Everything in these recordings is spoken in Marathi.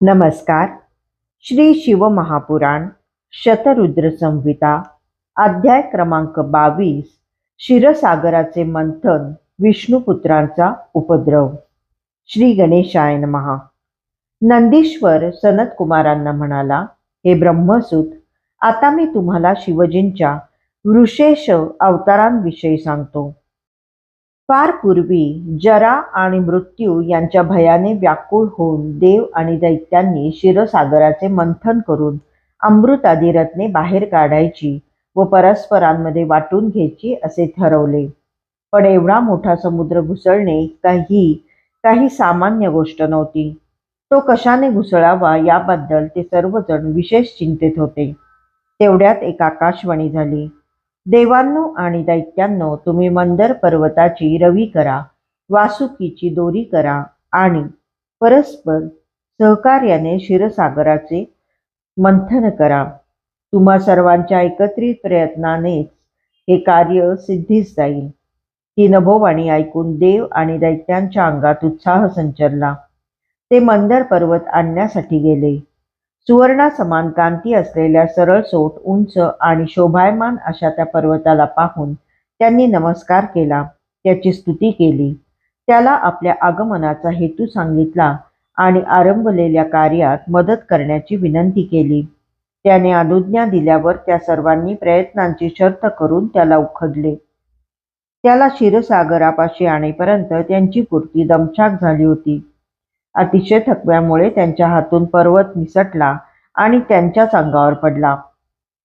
नमस्कार. श्री शिवमहापुराण शतरुद्र संहिता अध्याय क्रमांक बावीस क्षीरसागराचे मंथन विष्णुपुत्रांचा उपद्रव. श्री गणेशाय महा नंदीश्वर सनत कुमारांना म्हणाला हे ब्रह्मसूत आता मी तुम्हाला शिवजींच्या वृषेश अवतारांविषयी सांगतो. फार पूर्वी जरा आणि मृत्यू यांच्या भयाने व्याकुळ होऊन देव आणि दैत्यांनी क्षीरसागराचे मंथन करून अमृतादी रत्ने बाहेर काढायची व परस्परांमध्ये वाटून घ्यायची असे ठरवले. पण एवढा मोठा समुद्र घुसळणे काही काही सामान्य गोष्ट नव्हती. तो कशाने घुसळावा याबद्दल ते सर्वजण विशेष चिंतित होते. तेवढ्यात एक आकाशवाणी झाली. देवांनो आणि दैत्यांनो तुम्ही मंदर पर्वताची रवी करा वासुकीची दोरी करा आणि परस्पर सहकार्याने क्षीरसागराचे मंथन करा. तुम्हा सर्वांच्या एकत्रित प्रयत्नानेच हे कार्य सिद्धीस जाईल. ही नभोवाणी ऐकून देव आणि दैत्यांच्या अंगात उत्साह संचरला. ते मंदर पर्वत आणण्यासाठी गेले. सुवर्णा समान कांती असलेल्या सरळ सोट उंच आणि शोभायमान अशा त्या पर्वताला पाहून त्यांनी नमस्कार केला त्याची स्तुती केली. त्याला आपल्या आगमनाचा हेतू सांगितला आणि आरंभलेल्या कार्यात मदत करण्याची विनंती केली. त्याने अनुज्ञा दिल्यावर त्या सर्वांनी प्रयत्नांची शर्त करून त्याला उखडले. त्याला क्षीरसागरापाशी आणेपर्यंत त्यांची पूर्ती दमछाक झाली होती. अतिशय थकव्यामुळे त्यांच्या हातून पर्वत निसटला आणि त्यांच्याच अंगावर पडला.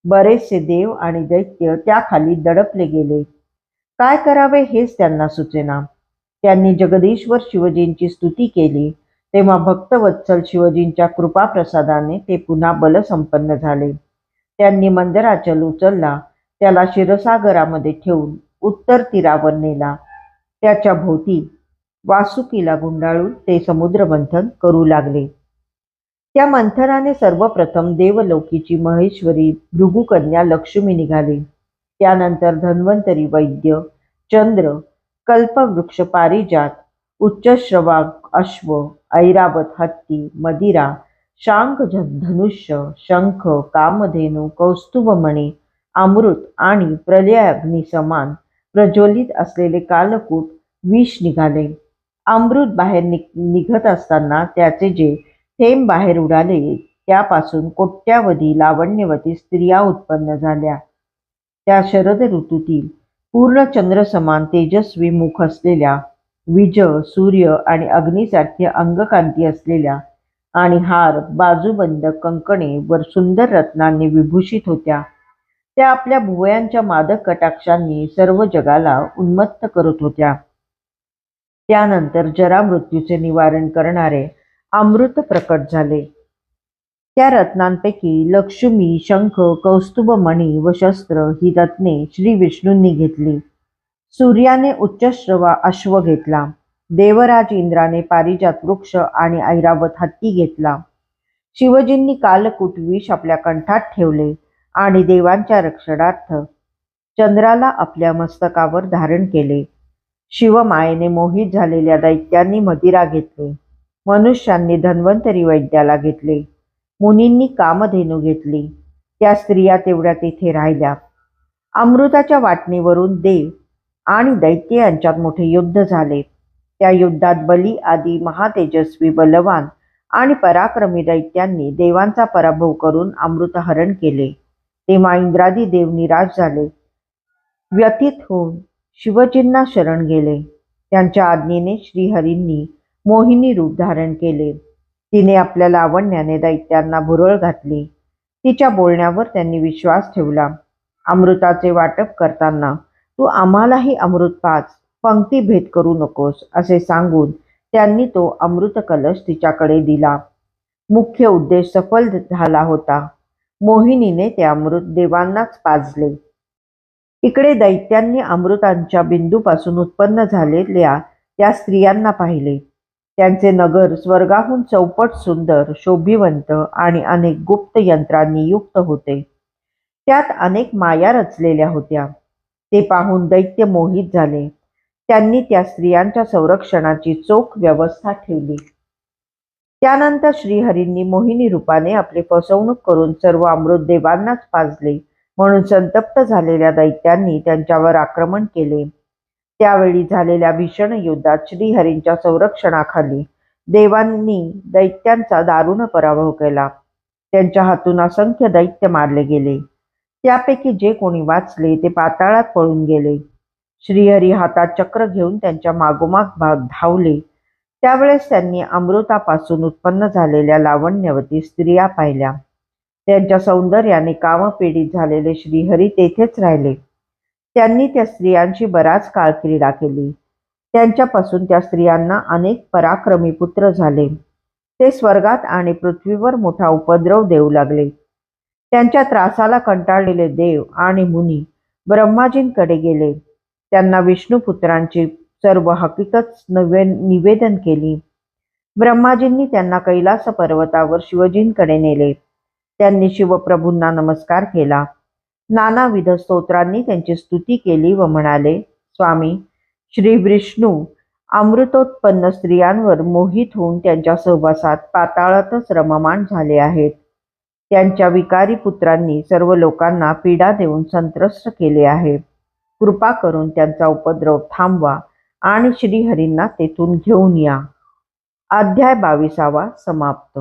बरेचसे देव आणि दैत्य त्याखाली दडपले गेले. काय करावे हेच त्यांना सुचेना. त्यांनी जगदीश्वर शिवजींची स्तुती केली. तेव्हा भक्तवत्सल शिवजींच्या कृपाप्रसादाने ते पुन्हा बलसंपन्न झाले. त्यांनी मंदिराचल उचलला. त्याला शिरसागरामध्ये ठेवून उत्तर तीरावर नेला. त्याच्या भोवती वासुकीला गुंडाळून ते समुद्रमंथन करू लागले. त्या मंथनाने सर्वप्रथम देवलोकीची महेश्वरी भृगुकन्या लक्ष्मी निघाली. त्यानंतर धन्वंतरी वैद्य चंद्र कल्पवृक्ष पारिजात उच्चश्रवा अश्व ऐरावत हत्ती मदिरा शांख धनुष्य शंख कामधेनू कौस्तुभमणी अमृत आणि प्रलयाग्नी समान प्रज्वलित असलेले कालकूट विष निघाले. अमृत बाहेर निघ निघत असताना त्याचे जे थेंब बाहेर उडाले त्यापासून कोट्यावधी लावण्यवती स्त्रिया उत्पन्न झाल्या. त्या शरद ऋतूतील पूर्ण चंद्रसमान तेजस्वी मुख असलेल्या विज सूर्य आणि अग्नीसारखे अंगकांती असलेल्या आणि हार बाजूबंद कंकणे वर सुंदर रत्नांनी विभूषित होत्या. त्या आपल्या भुवयांच्या मादक कटाक्षांनी सर्व जगाला उन्मत्त करत होत्या. त्यानंतर जरा मृत्यूचे निवारण करणारे अमृत प्रकट झाले. त्या रत्नांपैकी लक्ष्मी शंख कौस्तुभमणी व शस्त्र ही रत्ने श्री विष्णूंनी घेतली. सूर्याने उच्चश्रवा अश्व घेतला. देवराज इंद्राने पारिजात वृक्ष आणि ऐरावत हत्ती घेतला. शिवजींनी कालकूट विष आपल्या कंठात ठेवले आणि देवांच्या रक्षणार्थ चंद्राला आपल्या मस्तकावर धारण केले. शिवमायेने मोहित झालेल्या दैत्यांनी मदिरा घेतले. मनुष्यांनी धन्वंतरी वैद्याला घेतले. मुनींनी कामधेनू घेतली. त्या स्त्रिया तेवढ्या तेथे राहिल्या. अमृताच्या वाटणीवरून देव आणि दैत्य यांच्यात मोठे युद्ध झाले. त्या युद्धात बली आदी महातेजस्वी बलवान आणि पराक्रमी दैत्यांनी देवांचा पराभव करून अमृतहरण केले. तेव्हा इंद्रादी देव निराश झाले. व्यथित होऊन शिवजींना शरण गेले. त्यांच्या आज्ञेने श्रीहरींनी मोहिनी रूप धारण केले. तिने आपल्या लावण्याने दैत्यांना भुरळ घातली. तिच्या बोलण्यावर त्यांनी विश्वास ठेवला. अमृताचे वाटप करताना तू आम्हालाही अमृत पाच पंक्ती भेद करू नकोस असे सांगून त्यांनी तो अमृत कलश तिच्याकडे दिला. मुख्य उद्देश सफल झाला होता. मोहिनीने ते अमृत देवांनाच पाजले. इकडे दैत्यांनी अमृतांच्या बिंदूपासून उत्पन्न झालेल्या त्या स्त्रियांना पाहिले. त्यांचे नगर स्वर्गाहून चौपट सुंदर शोभिवंत आणि अनेक गुप्त यंत्रांनी युक्त होते. त्यात अनेक माया रचलेल्या होत्या. ते पाहून दैत्य मोहित झाले. त्यांनी त्या स्त्रियांच्या संरक्षणाची चोख व्यवस्था ठेवली. त्यानंतर श्रीहरींनी मोहिनी रूपाने आपली फसवणूक करून सर्व अमृत देवांनाच पाजले. म्हणून संतप्त झालेल्या दैत्यांनी त्यांच्यावर आक्रमण केले. त्यावेळी झालेल्या भीषण युद्धात श्रीहरींच्या संरक्षणाखाली देवांनी दैत्यांचा दारुण पराभव केला. त्यांच्या हातून असंख्य दैत्य मारले गेले. त्यापैकी जे कोणी वाचले ते पाताळात पळून गेले. श्रीहरी हातात चक्र घेऊन त्यांच्या मागोमाग भाग धावले. त्यावेळेस त्यांनी अमृतापासून उत्पन्न झालेल्या लावण्यवती स्त्रिया पाहिल्या. त्यांच्या सौंदर्याने कामपीडित झालेले श्रीहरी तेथेच राहिले. त्यांनी त्या स्त्रियांशी बराच काळ क्रीडा केली. त्यांच्यापासून त्या स्त्रियांना अनेक पराक्रमी पुत्र झाले. ते स्वर्गात आणि पृथ्वीवर मोठा उपद्रव देऊ लागले. त्यांच्या त्रासाला कंटाळलेले देव आणि मुनी ब्रह्माजींकडे गेले. त्यांना विष्णुपुत्रांची सर्व हकीकत नवे निवेदन केली. ब्रह्माजींनी त्यांना कैलास पर्वतावर शिवजींकडे नेले. त्यांनी शिवप्रभूंना नमस्कार केला. नानाविध स्तोत्रांनी त्यांची स्तुती केली व म्हणाले स्वामी श्री विष्णू अमृतोत्पन्न स्त्रियांवर मोहित होऊन त्यांच्या सहवासात पाताळातच रममाण झाले आहेत. त्यांच्या विकारी पुत्रांनी सर्व लोकांना पीडा देऊन संत्रस्त केले आहे. कृपा करून त्यांचा उपद्रव थांबवा आणि श्रीहरींना तेथून घेऊन या. अध्याय बावीसावा समाप्त.